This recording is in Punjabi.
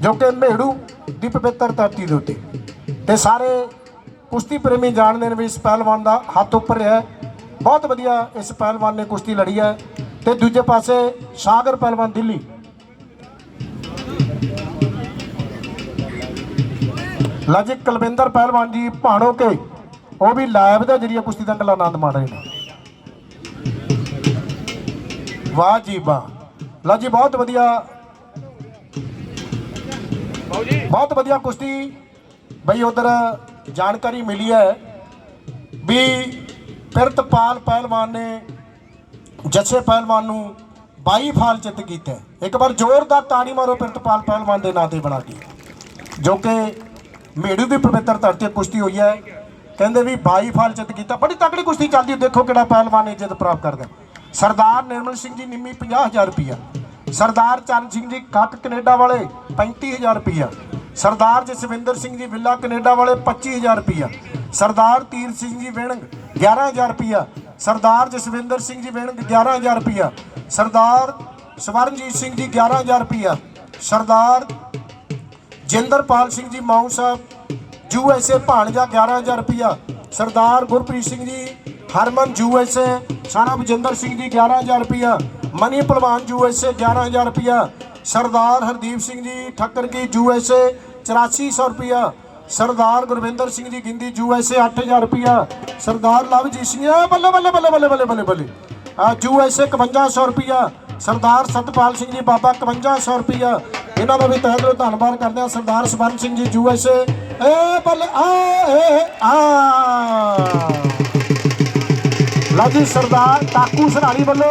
ਜੋ ਕਿ ਮੇੜੂ ਦੀ ਪਵਿੱਤਰ ਧਰਤੀ ਦੇ ਉੱਤੇ। ਤੇ ਸਾਰੇ ਕੁਸ਼ਤੀ ਪ੍ਰੇਮੀ ਜਾਣਦੇ ਨੇ ਵੀ ਇਸ ਪਹਿਲਵਾਨ ਦਾ ਹੱਥ ਉੱਪਰ ਰਿਹਾ ਹੈ। ਬਹੁਤ ਵਧੀਆ ਇਸ ਪਹਿਲਵਾਨ ਨੇ ਕੁਸ਼ਤੀ ਲੜੀ ਹੈ। ਤੇ ਦੂਜੇ ਪਾਸੇ ਸਾਗਰ ਪਹਿਲਵਾਨ ਦਿੱਲੀ। ਲਜਿਕ ਕੁਲਵਿੰਦਰ ਪਹਿਲਵਾਨ ਜੀ, ਭਾਣੋ ਕੇ। ਉਹ ਵੀ ਲਾਈਵ ਦੇ ਜਰੀਏ ਕੁਸ਼ਤੀ ਦਾ ਕਲਾ ਆਨੰਦ ਮਾਣ ਰਹੇ ਨੇ। ਵਾਹ ਜੀ ਵਾਹ। ਲਓ ਜੀ ਬਹੁਤ ਵਧੀਆ ਬਹੁਤ ਵਧੀਆ ਕੁਸ਼ਤੀ ਬਈ ਉਧਰ ਜਾਣਕਾਰੀ ਮਿਲੀ ਹੈ ਵੀ ਪਿਰਤਪਾਲ ਪਹਿਲਵਾਨ ਨੇ ਜੱਸੇ ਪਹਿਲਵਾਨ ਨੂੰ 22 ਫਾਲ ਜਿੱਤ ਕੀਤਾ ਇੱਕ ਵਾਰ ਜ਼ੋਰਦਾਰ ਤਾੜੀ ਮਾਰੋ ਪਿਰਤਪਾਲ ਪਹਿਲਵਾਨ ਦੇ ਨਾਂ ਤੇ ਬਣਾ ਕੇ। ਜੋ ਕਿ ਮੇੜੂ ਦੀ ਪਵਿੱਤਰ ਧਰਤੀ ਕੁਸ਼ਤੀ ਹੋਈ ਹੈ। ਕਹਿੰਦੇ ਵੀ 22 ਫਾਲ ਜਿੱਤ ਕੀਤਾ। ਬੜੀ ਤਕੜੀ ਕੁਸ਼ਤੀ ਚੱਲਦੀ ਦੇਖੋ ਕਿਹੜਾ ਪਹਿਲਵਾਨ ਇੱਜ਼ਤ ਪ੍ਰਾਪਤ ਕਰਦਾ ਸਰਦਾਰ ਨਿਰਮਲ ਸਿੰਘ ਜੀ, ਨਿੰਮੀ 50000 ਰੁਪਇਆ ਸਰਦਾਰ ਚਰਨ ਸਿੰਘ ਜੀ ਕੱਟ ਕੈਨੇਡਾ ਵਾਲੇ 35000 ਰੁਪਇਆ ਸਰਦਾਰ ਜਸਵਿੰਦਰ ਸਿੰਘ ਜੀ ਵਿੱਲਾ ਕੈਨੇਡਾ ਵਾਲੇ 25000 ਰੁਪਇਆ ਸਰਦਾਰ ਤੀਰ ਸਿੰਘ ਜੀ ਵਿਣਗ 11000 ਰੁਪਇਆ ਸਰਦਾਰ ਜਸਵਿੰਦਰ ਸਿੰਘ ਜੀ ਵਿਣਗ 11000 ਰੁਪਇਆ ਸਰਦਾਰ ਸਵਰਨਜੀਤ ਸਿੰਘ ਜੀ 11000 ਰੁਪਇਆ ਸਰਦਾਰ ਜਿੰਦਰਪਾਲ ਸਿੰਘ ਜੀ ਮਾਊ ਸਾਹਿਬ, ਯੂ ਐਸ ਏ ਭਾਣਜਾ 11000 ਰੁਪਇਆ ਸਰਦਾਰ ਗੁਰਪ੍ਰੀਤ ਸਿੰਘ ਜੀ, ਹਰਮਨ ਯੂ ਐਸ ਏ, ਸਾਰਾ ਬਜਿੰਦਰ ਸਿੰਘ ਜੀ 11000 ਰੁਪਇਆ ਮਨੀ ਪਹਿਲਵਾਨ ਯੂ ਐਸ ਏ 11000 ਰੁਪਇਆ, ਸਰਦਾਰ ਹਰਦੀਪ ਸਿੰਘ ਜੀ ਠੱਕਰ ਕੀ ਯੂ ਐਸ ਏ 8400 ਰੁਪਇਆ, ਸਰਦਾਰ Gurvinder Singh ji Gindi U S A 8000 ਰੁਪਇਆ, ਸਰਦਾਰ ਲਵਜੀਤ ਸਿੰਘ ਬੱਲੇ ਬੱਲੇ ਬੱਲੇ ਬੱਲੇ ਬੱਲੇ ਬੱਲੇ ਬੱਲੇ। ਆ ਯੂ ਐਸ ਏ 5100 ਰੁਪਇਆ, ਸਰਦਾਰ ਸਤਪਾਲ ਸਿੰਘ ਜੀ ਬਾਬਾ 5100 ਰੁਪਇਆ। ਇਹਨਾਂ ਦਾ ਵੀ ਤਹਿ ਦਿਲੋਂ ਧੰਨਵਾਦ ਕਰਦੇ ਆ ਸਰਦਾਰ Swaran Singh ji U S A ਬੱਲੇ, ਆ, ਏ ਆ। ਲਓ ਜੀ, ਸਰਦਾਰ ਤਾਕੂ ਸਰਾਣੀ ਵੱਲੋਂ